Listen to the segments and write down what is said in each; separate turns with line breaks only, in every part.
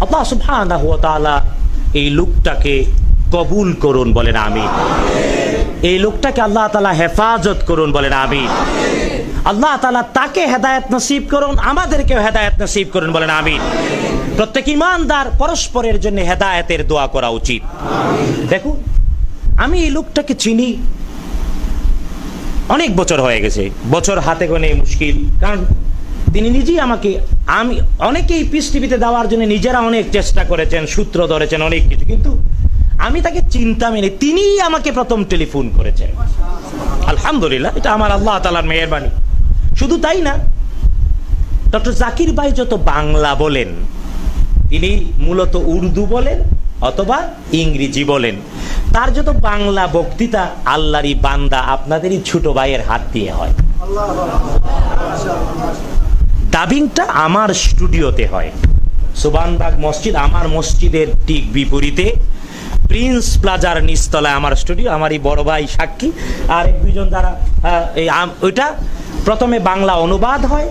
আল্লাহ সুবহানাহু ওয়া তাআলা এই লোকটাকে কবুল করুন বলেন আমিন। এই লোকটাকে আল্লাহ তাআলা হেফাজত করুন বলেন আমিন। আল্লাহ তাআলা তাকে হেদায়েত নসিব করুন, আমাদেরকেও হেদায়েত নসিব করুন বলেন আমিন। প্রত্যেক ইমানদার পরস্পরের জন্য হেদায়েতের দোয়া করা উচিত। দেখুন, আমি এই লোকটাকে চিনি। অনেক বছর হয়ে গেছে, বছর হাতে গোনে মুশকিল। কারণ তিনি নিজেই আমাকে আমি, অনেকেই পিস টিভিতে দেওয়ার জন্য নিজেরা অনেক চেষ্টা করেছেন, সূত্র ধরেছেন, অনেক কিছু। কিন্তু আমি তাকে চিন্তা মেনে তিনিই আমাকে প্রথম টেলিফোন করেছেন। আলহামদুলিল্লাহ, এটা আমার আল্লাহ তালার মেহরবানি। শুধু তাই না, ডক্টর জাকির ভাই যত বাংলা বলেন, তিনি মূলত উর্দু বলেন অথবা ইংরেজি বলেন। তার যত বাংলা বক্তৃতা, আল্লাহরই বান্দা আপনাদেরই ছোট ভাইয়ের হাত দিয়ে হয়। ডাবিংটা আমার স্টুডিওতে হয়। সুবানবাগ মসজিদ আমার মসজিদের ঠিক বিপরীতে। প্রিন্স প্লাজার নিচতলায় আমার স্টুডিও আমারই বড় ভাই সাক্ষী। আর এক দুইজন দ্বারা এই ওইটা প্রথমে বাংলা অনুবাদ হয়।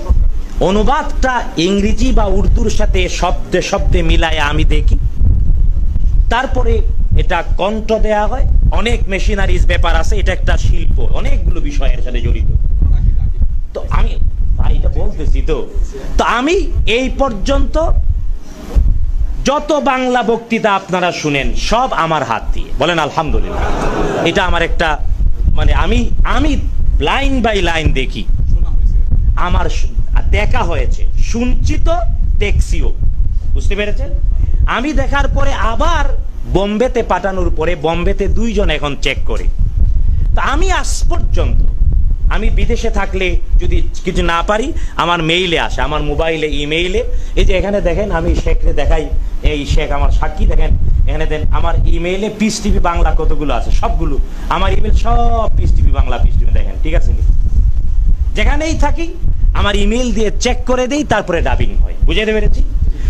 অনুবাদটা ইংরেজি বা উর্দুর সাথে শব্দে শব্দে মিলায় আমি দেখি। তারপরে এটা কণ্ঠ দেয়া হয়। অনেক মেশিনারিজ ব্যাপার আছে, এটা একটা শিল্প, অনেকগুলো বিষয়ের সাথে জড়িত। তো। তো আমি এই পর্যন্ত যত বাংলা বক্তৃতা আপনারা শুনেন, সব আমার হাত দিয়ে। বলেন, আলহামদুলিল্লাহ। এটা আমার একটা মানে আমি আমি লাইন বাই লাইন দেখি। আমার দেখা হয়েছে শুনছি তো দেখছিও। বুঝতে পেরেছেন? আমি দেখার পরে আবার বোম্বেতে পাঠানোর পরে বোম্বেতে দুইজন এখন চেক করে। তা আমি আজ পর্যন্ত আমি বিদেশে থাকলে যদি কিছু না পারি, আমার মেইলে আসে, আমার মোবাইলে ইমেইলে এই যে এখানে দেখেন, আমি শেখরে দেখাই, এই শেখ আমার সাক্ষী, দেখেন। এখানে দেন, আমার ইমেইলে পিস টিভি বাংলা কতগুলো আছে? সবগুলো। আমার ইমেল সব Peace TV Bangla Peace TV দেখেন, ঠিক আছে? যেখানেই থাকি, আমার ইমেল দিয়ে চেক করে দেই, তারপরে ডাবিং হয়। বুঝাতে পেরেছি?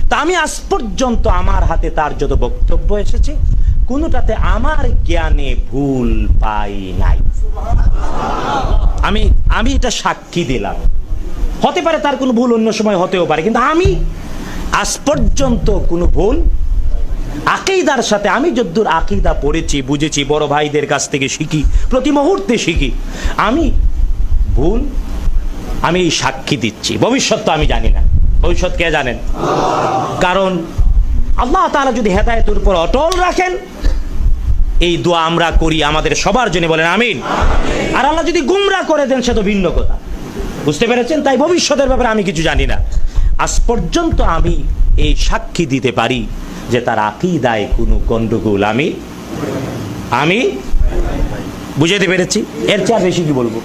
তা আমি আজ পর্যন্ত আমার হাতে তার যত বক্তব্য এসেছে, কোনোটাতে আমার জ্ঞানে ভুল পাই নাই। আমি আমি এটা সাক্ষী দিলাম। হতে পারে তার কোনো ভুল অন্য সময় হতেও পারে, কিন্তু আমি আজ পর্যন্ত কোনো ভুল আকিদার সাথে, আমি যদ্দূর আকিদা পড়েছি, বুঝেছি, বড় ভাইদের কাছ থেকে শিখি, প্রতি মুহূর্তে শিখি, আমি ভুল আমি সাক্ষী দিচ্ছি। ভবিষ্যৎ তো আমি জানি না। ভবিষ্যৎ কে জানেন? কারণ আল্লাহ তাআলা যদি হেদায়েতের উপর অটল রাখেন এই দোয়া আমরা করি আমাদের সবার জন্য বলেন আমিন। আর আল্লাহ যদি গুমরা করে দেন, সে তো ভিন্ন কথা। বুঝতে পেরেছেন? তাই ভবিষ্যতের ব্যাপারে আমি কিছু জানি না। আজ পর্যন্ত আমি এই সাক্ষী দিতে পারি যে তার আকিদায় কোনো গন্ডগোল। আমি? আমি? বুঝাতে পেরেছি? এর চেয়ে বেশি কি বলব?